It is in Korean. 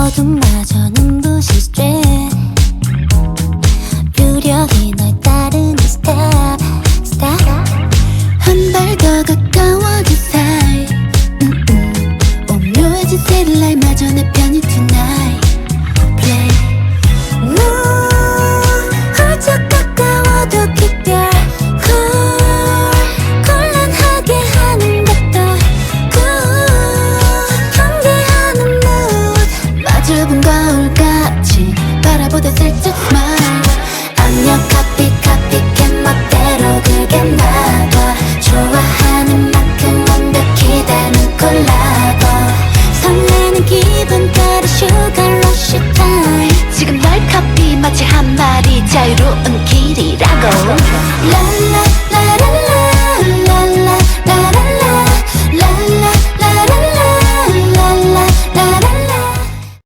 어둠마저 눈부시 쬐 유력이 널 따르는 step 한발 더 가까워진 그 사이. 음, 음. 온묘해진 세를 날마저 내 Sugar rush time. 지금 널 커피 마치 한 마리 자유로운